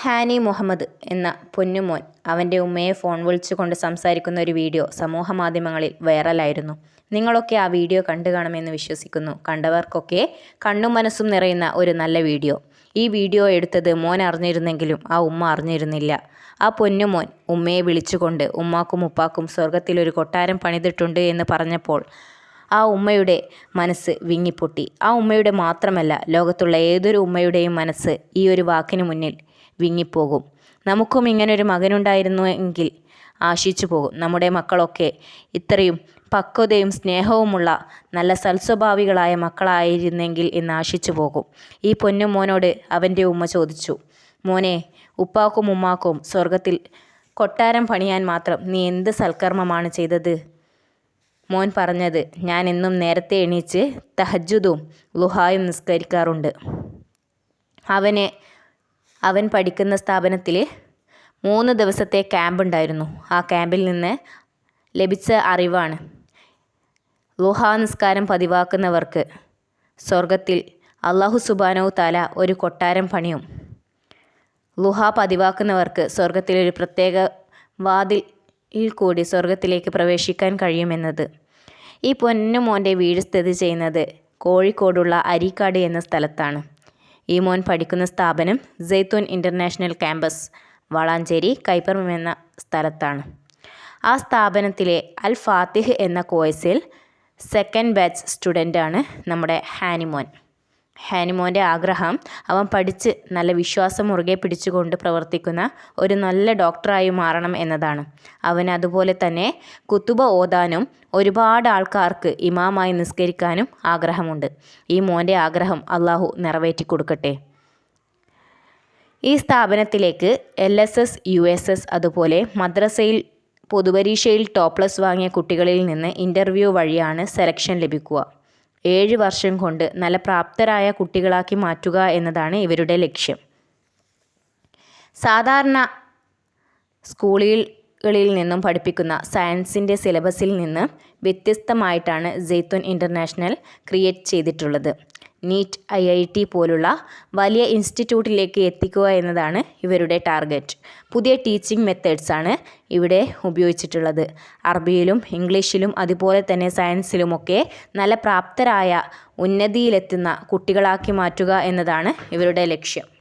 ഹാനി മുഹമ്മദ് എന്ന പൊന്നുമോൻ അവന്റെ ഉമ്മയെ ഫോൺ വിളിച്ചുകൊണ്ട് സംസാരിക്കുന്ന ഒരു വീഡിയോ സമൂഹമാധ്യമങ്ങളിൽ വൈറലായിരുന്നു. നിങ്ങളൊക്കെ ആ വീഡിയോ കണ്ടു കാണുമെന്ന് വിശ്വസിക്കുന്നു. കണ്ടവർക്കൊക്കെ കണ്ണും മനസ്സും നിറയുന്ന ഒരു നല്ല വീഡിയോ. ഈ വീഡിയോ എടുത്തത് മോൻ അറിഞ്ഞിരുന്നെങ്കിലും ആ ഉമ്മ അറിഞ്ഞിരുന്നില്ല. ആ പൊന്നുമോൻ ഉമ്മയെ വിളിച്ചുകൊണ്ട് ഉമ്മാക്കും ഉപ്പാക്കും സ്വർഗത്തിലൊരു കൊട്ടാരം പണിതിട്ടുണ്ട് എന്ന് പറഞ്ഞപ്പോൾ ആ ഉമ്മയുടെ മനസ്സ് വിങ്ങിപ്പൊട്ടി. ആ ഉമ്മയുടെ മാത്രമല്ല ലോകത്തുള്ള ഏതൊരു ഉമ്മയുടെയും മനസ്സ് ഈ ഒരു വാക്കിന് മുന്നിൽ വിങ്ങിപ്പോകും. നമുക്കും ഇങ്ങനൊരു മകനുണ്ടായിരുന്നു എങ്കിൽ ആശിച്ചു പോകും. നമ്മുടെ മക്കളൊക്കെ ഇത്രയും പക്വതയും സ്നേഹവുമുള്ള നല്ല സൽസ്വഭാവികളായ മക്കളായിരുന്നെങ്കിൽ എന്ന് ആശിച്ചു പോകും. ഈ പൊന്നു മോനോട് അവന്റെ ഉമ്മ ചോദിച്ചു മോനെ ഉപ്പാക്കും ഉമ്മാക്കും സ്വർഗത്തിൽ കൊട്ടാരം പണിയാൻ മാത്രം നീ എന്ത് സൽക്കർമ്മമാണ് ചെയ്തത്? മോൻ പറഞ്ഞത് ഞാൻ എന്നും നേരത്തെ എണീച്ച് തഹജുദും ലുഹായും നിസ്കരിക്കാറുണ്ട്. അവന് അവൻ പഠിക്കുന്ന സ്ഥാപനത്തിൽ മൂന്ന് ദിവസത്തെ ക്യാമ്പ് ഉണ്ടായിരുന്നു. ആ ക്യാമ്പിൽ നിന്ന് ലഭിച്ച അറിവാണ്. ലുഹാ നിസ്കാരം പതിവാക്കുന്നവർക്ക് സ്വർഗത്തിൽ അള്ളാഹു സുബാനോ താല ഒരു കൊട്ടാരം പണിയും. ലുഹ പതിവാക്കുന്നവർക്ക് സ്വർഗത്തിലൊരു പ്രത്യേക വാതിൽ കൂടി സ്വർഗത്തിലേക്ക് പ്രവേശിക്കാൻ കഴിയുമെന്നത്. ഈ പൊന്നുമോന്റെ വീട് സ്ഥിതി ചെയ്യുന്നത് കോഴിക്കോടുള്ള അരീക്കാട് എന്ന സ്ഥലത്താണ്. ഈ മോൻ പഠിക്കുന്ന സ്ഥാപനം ജെയ്ത്തൂൻ ഇന്റർനാഷണൽ ക്യാമ്പസ് വളാഞ്ചേരി കൈപ്പറം എന്ന സ്ഥലത്താണ്. ആ സ്ഥാപനത്തിലെ അൽ ഫാത്തിഹ് എന്ന കോഴ്സിൽ സെക്കൻഡ് ബാച്ച് സ്റ്റുഡന്റാണ് നമ്മുടെ ഹാനിമോൻ. ഹാനിമോന്റെ ആഗ്രഹം അവൻ പഠിച്ച് നല്ല വിശ്വാസം മുറുകെ പിടിച്ചുകൊണ്ട് പ്രവർത്തിക്കുന്ന ഒരു നല്ല ഡോക്ടറായി മാറണം എന്നതാണ്. അവൻ അതുപോലെ തന്നെ കുത്തുബ ഓതാനും ഒരുപാട് ആൾക്കാർക്ക് ഇമാമായി നിസ്കരിക്കാനും ആഗ്രഹമുണ്ട്. ഈ മോന്റെ ആഗ്രഹം അള്ളാഹു നിറവേറ്റി കൊടുക്കട്ടെ. ഈ സ്ഥാപനത്തിലേക്ക് L S S U S S അതുപോലെ മദ്രസയിൽ പൊതുപരീക്ഷയിൽ ടോപ്പ് പ്ലസ് വാങ്ങിയ കുട്ടികളിൽ നിന്ന് ഇന്റർവ്യൂ വഴിയാണ് സെലക്ഷൻ ലഭിക്കുക. ഏഴ് വർഷം കൊണ്ട് നല്ല പ്രാപ്തരായ കുട്ടികളാക്കി മാറ്റുക എന്നതാണ് ഇവരുടെ ലക്ഷ്യം. സാധാരണ സ്കൂളുകളിൽ നിന്നും പഠിപ്പിക്കുന്ന സയൻസിന്റെ സിലബസിൽ നിന്ന് വ്യത്യസ്തമായിട്ടാണ് ജെയ്ത്തുൻ ഇന്റർനാഷണൽ ക്രിയേറ്റ് ചെയ്തിട്ടുള്ളത്. നീറ്റ് ഐ ഐ ടി പോലുള്ള വലിയ ഇൻസ്റ്റിറ്റ്യൂട്ടിലേക്ക് എത്തിക്കുക എന്നതാണ് ഇവരുടെ ടാർഗറ്റ്. പുതിയ ടീച്ചിങ് മെത്തേഡ്സാണ് ഇവിടെ ഉപയോഗിച്ചിട്ടുള്ളത്. അറബിയിലും ഇംഗ്ലീഷിലും അതുപോലെ തന്നെ സയൻസിലുമൊക്കെ നല്ല പ്രാപ്തരായ ഉന്നതിയിലെത്തുന്ന കുട്ടികളാക്കി മാറ്റുക എന്നതാണ് ഇവരുടെ ലക്ഷ്യം.